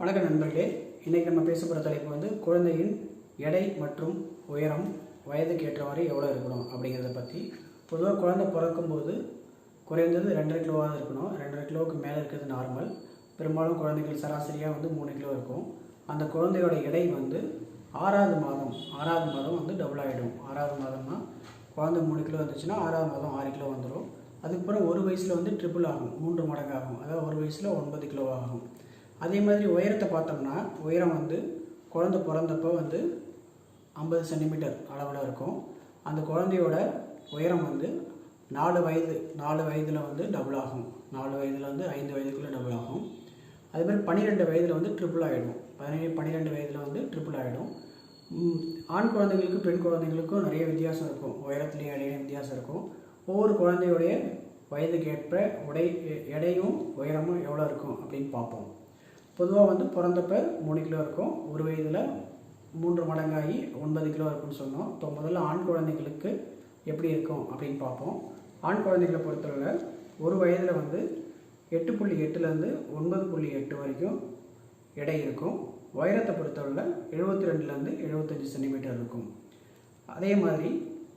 வணக்கம் நண்பர்களே. இன்றைக்கி நம்ம பேச போகிற தலைப்பு வந்து குழந்தையின் எடை மற்றும் உயரம் வயதுக்கு ஏற்றவாறு எவ்வளோ இருக்கணும் அப்படிங்கிறத பற்றி பொதுவாக குழந்தை பிறக்கும்போது குறைந்தது ரெண்டரை கிலோவாக இருக்கணும். ரெண்டரை கிலோவுக்கு மேலே இருக்கிறது நார்மல் பெரும்பாலும் குழந்தைகள் சராசரியாக வந்து மூணு கிலோ இருக்கும். அந்த குழந்தையோட எடை வந்து ஆறாவது மாதம் ஆறாவது மாதம் வந்து டபுள் ஆகிடும் ஆறாவது மாதம்னா குழந்தை மூணு கிலோ இருந்துச்சுன்னா ஆறாவது மாதம் ஆறு கிலோ வந்துடும் அதுக்கப்புறம் ஒரு வயசில் வந்து ட்ரிபிள் ஆகும் மூன்று மடங்கு ஆகும் அதாவது ஒரு வயசில் ஒன்பது கிலோ ஆகும். அதே மாதிரி உயரத்தை பார்த்தோம்னா உயரம் வந்து குழந்தை பிறந்தப்போ வந்து ஐம்பது சென்டிமீட்டர் அளவில் இருக்கும். அந்த குழந்தையோட உயரம் வந்து நாலு வயது நாலு வயதில் வந்து டபுள் ஆகும். நாலு வயதில் வந்து ஐந்து வயதுக்குள்ளே டபுள் ஆகும். அதே மாதிரி பன்னிரெண்டு வயதில் வந்து ட்ரிபிள் ஆகிடும் பதினேழு பன்னிரெண்டு வயதில் வந்து ட்ரிபிள் ஆகிடும் ஆண் குழந்தைங்களுக்கும் பெண் குழந்தைங்களுக்கும் நிறைய வித்தியாசம் இருக்கும். உயரத்துலேயும் எடையிலையும் வித்தியாசம் இருக்கும். ஒவ்வொரு குழந்தையுடைய வயதுக்கு ஏற்ப உடை எடையும் உயரமும் எவ்வளோ இருக்கும் அப்படின்னு பார்ப்போம். பொதுவாக வந்து பிறந்தப்ப மூணு கிலோ இருக்கும். ஒரு வயதில் மூன்று மடங்காகி ஒன்பது கிலோ இருக்குன்னு சொன்னோம். இப்போ முதல்ல ஆண் குழந்தைங்களுக்கு எப்படி இருக்கும் அப்படின்னு பார்ப்போம். ஆண் குழந்தைகளை பொறுத்தளவில் ஒரு வயதில் வந்து எட்டு புள்ளி எட்டுலேருந்து ஒன்பது புள்ளி எட்டு வரைக்கும் எடை இருக்கும். உயரத்தை பொறுத்தளவில் எழுபத்தி ரெண்டுலேருந்து எழுபத்தஞ்சி சென்டிமீட்டர் இருக்கும். அதே மாதிரி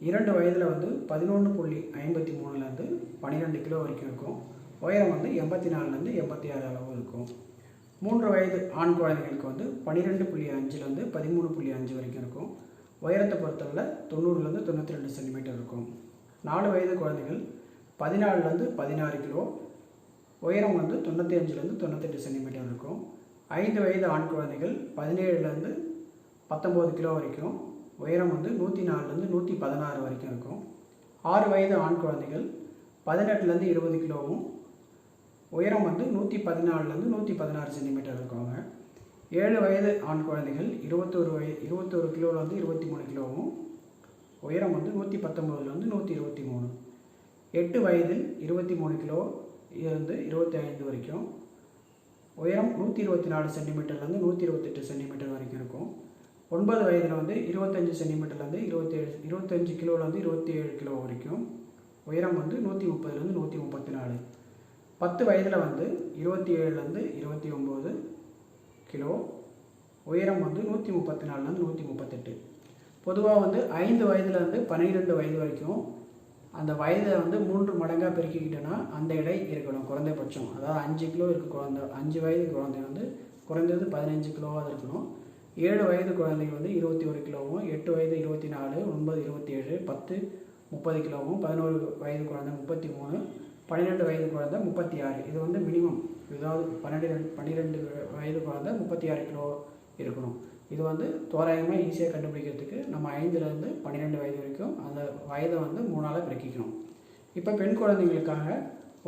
இரண்டு வயதில் வந்து பதினொன்று புள்ளி ஐம்பத்தி மூணுலேருந்து பன்னிரெண்டு கிலோ வரைக்கும் இருக்கும். உயரம் வந்து எண்பத்தி நாலுலேருந்து எண்பத்தி ஆறு அளவு இருக்கும். மூன்று வயது ஆண் குழந்தைகளுக்கு வந்து பன்னிரெண்டு புள்ளி அஞ்சுலேருந்து பதிமூணு புள்ளி அஞ்சு வரைக்கும் இருக்கும். உயரத்தை பொறுத்தவரை தொண்ணூறுலேருந்து தொண்ணூற்றி ரெண்டு சென்டிமீட்டர் இருக்கும். நாலு வயது குழந்தைகள் பதினாலுலேருந்து பதினாறு கிலோ உயரம் வந்து தொண்ணூற்றி அஞ்சுலேருந்து தொண்ணூத்தெட்டு சென்டிமீட்டர் இருக்கும். ஐந்து வயது ஆண் குழந்தைகள் பதினேழுலேருந்து பத்தொம்போது கிலோ வரைக்கும் உயரம் வந்து நூற்றி நாலுலேருந்து நூற்றி பதினாறு வரைக்கும் இருக்கும். ஆறு வயது ஆண் குழந்தைகள் பதினெட்டுலேருந்து இருபது கிலோவும் உயரம் வந்து நூற்றி பதினாலுலேருந்து நூற்றி பதினாறு சென்டிமீட்டர் இருக்குங்க. ஏழு வயது ஆண் குழந்தைகள் இருபத்தோரு வய இருபத்தோரு கிலோலேருந்து இருபத்தி மூணு கிலோவும் உயரம் வந்து நூற்றி பத்தொம்போதுலேருந்து நூற்றி இருபத்தி மூணு எட்டு வயதில் இருபத்தி மூணு கிலோ இருந்து இருபத்தி ஐந்து வரைக்கும் உயரம் நூற்றி இருபத்தி நாலு சென்டிமீட்டர்லேருந்து நூற்றி இருபத்தெட்டு சென்டிமீட்டர் வரைக்கும் இருக்கும். ஒன்பது வயதில் வந்து இருபத்தஞ்சி சென்டிமீட்டர்லேருந்து இருபத்தேழு இருபத்தஞ்சு கிலோலேருந்து இருபத்தி ஏழு கிலோ வரைக்கும் உயரம் வந்து நூற்றி முப்பதுலேருந்து நூற்றி முப்பத்தி நாலு பத்து வயதில் வந்து இருபத்தி ஏழுலேருந்து இருபத்தி ஒம்பது கிலோ உயரம் வந்து நூற்றி முப்பத்தி நாலுலேருந்து நூற்றி முப்பத்தெட்டு பொதுவாக வந்து ஐந்து வயதுலேருந்து பன்னிரெண்டு வயது வரைக்கும் அந்த வயதை வந்து மூன்று மடங்காக பெருக்கிக்கிட்டோன்னா அந்த எடை இருக்கணும் குறைந்தபட்சம் அதாவது அஞ்சு கிலோ இருக்க குழந்தை அஞ்சு வயது குழந்தை வந்து குறைந்தது பதினஞ்சு கிலோவாக இருக்கணும். ஏழு வயது குழந்தைங்க வந்து இருபத்தி ஒரு கிலோவும் எட்டு வயது இருபத்தி நாலு ஒன்பது இருபத்தி ஏழு பத்து முப்பது கிலோவும் பதினோரு வயது குழந்தை முப்பத்தி மூணு பன்னிரெண்டு வயது குழந்தை முப்பத்தி ஆறு. இது வந்து மினிமம் ஏதாவது பன்னெண்டு பன்னிரெண்டு வயது குழந்தை முப்பத்தி ஆறு கிலோ இருக்கணும். இது வந்து தோராயமாக ஈஸியாக கண்டுபிடிக்கிறதுக்கு நம்ம ஐந்துலேருந்து பன்னிரெண்டு வயது வரைக்கும் அந்த வயதை வந்து மூணால் பிரிக்கணும் இப்போ பெண் குழந்தைங்களுக்காக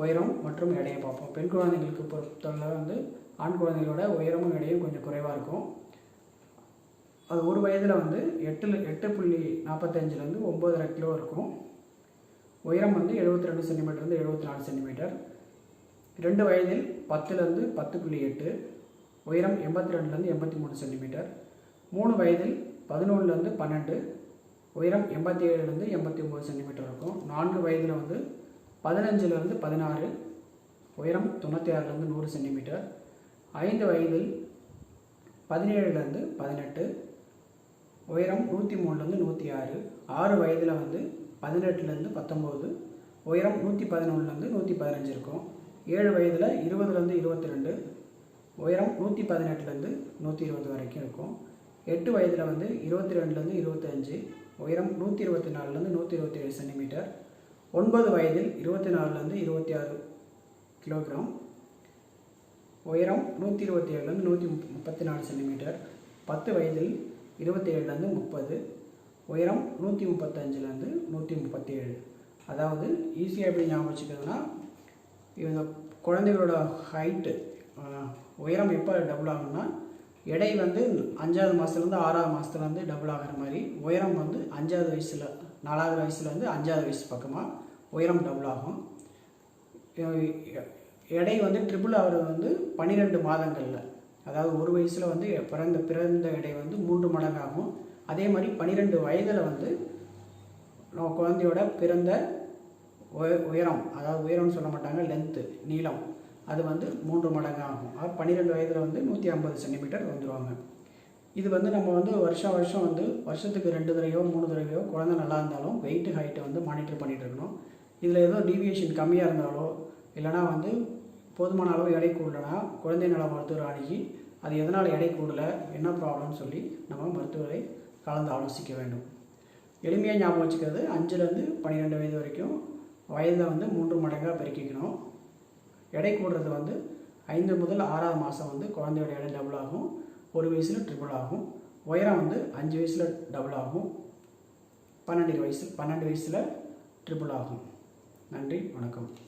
உயரம் மற்றும் எடையை பார்ப்போம். பெண் குழந்தைங்களுக்கு பொறுத்தவரை வந்து ஆண் குழந்தைகளோட உயரமும் எடையும் கொஞ்சம் குறைவாக இருக்கும். அது ஒரு வயதில் வந்து எட்டு எட்டு புள்ளி நாற்பத்தஞ்சிலேருந்து ஒம்பதரை கிலோ இருக்கும். உயரம் வந்து எழுபத்தி ரெண்டு சென்டிமீட்டர்லேருந்து எழுபத்தி நாலு சென்டிமீட்டர் ரெண்டு வயதில் பத்துலேருந்து பத்து புள்ளி எட்டு உயரம் எண்பத்தி ரெண்டுலேருந்து எண்பத்தி மூணு சென்டிமீட்டர் மூணு வயதில் பதினொன்றுலேருந்து பன்னெண்டு உயரம் எண்பத்தி ஏழுலேருந்து எண்பத்தி ஒம்பது சென்டிமீட்டர் இருக்கும். நான்கு வயதில் வந்து பதினஞ்சுலேருந்து பதினாறு உயரம் தொண்ணூற்றி ஆறுலேருந்து நூறு சென்டிமீட்டர் ஐந்து வயதில் பதினேழுலேருந்து பதினெட்டு உயரம் நூற்றி மூணுலேருந்து நூற்றி ஆறு ஆறு வயதில் வந்து பதினெட்டுலேருந்து பத்தொம்போது உயரம் நூற்றி பதினொன்றுலேருந்து நூற்றி பதினஞ்சு இருக்கும். ஏழு வயதில் இருபதுலேருந்து இருபத்தி ரெண்டு உயரம் நூற்றி பதினெட்டுலேருந்து நூற்றி இருபது வரைக்கும் இருக்கும். எட்டு வயதில் வந்து இருபத்தி ரெண்டுலேருந்து இருபத்தஞ்சு உயரம் நூற்றி இருபத்தி நாலுலேருந்து நூற்றி இருபத்தி ஏழு சென்டிமீட்டர். ஒன்பது வயதில் இருபத்தி நாலுலேருந்து இருபத்தி ஆறு கிலோகிராம் உயரம் நூற்றி இருபத்தி ஏழுலேருந்து நூற்றி முப்பத்தி நாலு சென்டிமீட்டர். பத்து வயதில் இருபத்தி ஏழுலேருந்து முப்பது உயரம் நூற்றி முப்பத்தஞ்சுலேருந்து நூற்றி முப்பத்தி ஏழு அதாவது ஈஸியாக எப்படி ஞாபகம் வச்சுக்கிறதுனா இந்த குழந்தைகளோட ஹைட்டு உயரம் எப்போ டபுள் ஆகும்னா எடை வந்து அஞ்சாவது மாதத்துலேருந்து ஆறாவது மாதத்துலேருந்து டபுள் ஆகிற மாதிரி உயரம் வந்து அஞ்சாவது வயசில் நாலாவது வயசுலேருந்து அஞ்சாவது வயசு பக்கமாக உயரம் டபுள் ஆகும். எடை வந்து ட்ரிபிள் ஆகிறது வந்து பன்னிரெண்டு மாதங்களில். அதாவது ஒரு வயசில் வந்து பிறந்த பிறந்த எடை வந்து மூன்று மடங்காகும். அதே மாதிரி பன்னிரெண்டு வயதில் வந்து நம்ம குழந்தையோட பிறந்த உய- உயரம் அதாவது உயரம்னு சொல்ல மாட்டாங்க லென்த்து நீளம் அது வந்து மூன்று மடங்கு ஆகும் ஆக பன்னிரெண்டு வயதில் வந்து நூற்றி ஐம்பது சென்டிமீட்டர் வந்துடுவாங்க இது வந்து நம்ம வந்து வருஷம் வருஷம் வந்து வருஷத்துக்கு ரெண்டு தடவையோ மூணு தடவையோ குழந்தை நல்லா இருந்தாலும் வெயிட்டு ஹைட்டை வந்து மானிட்டர் பண்ணிகிட்டு இருக்கணும். இதில் ஏதோ டீவியேஷன் கம்மியாக இருந்தாலோ இல்லைனா வந்து போதுமான அளவு எடை கூடலனா குழந்தை நல மருத்துவர் அணுகி அது எதனால் எடை கூடலை என்ன ப்ராப்ளம்னு சொல்லி நம்ம மருத்துவரை கலந்து ஆலோசிக்க வேண்டும். எளிமையாக ஞாபகம் வச்சுக்கிறது அஞ்சுலேருந்து பன்னிரெண்டு வயது வரைக்கும் வயதை வந்து மூன்று மடங்காக பெருக்கிக்கணும். எடை கூடுறது வந்து ஐந்து முதல் ஆறாவது மாதம் வந்து குழந்தையோட எடை டபுள் ஆகும். ஒரு வயசில் ட்ரிபிள் ஆகும். உயரம் வந்து அஞ்சு வயசில் டபுள் ஆகும். பன்னெண்டு வயசு பன்னெண்டு வயசில் ட்ரிபிள் ஆகும். நன்றி வணக்கம்.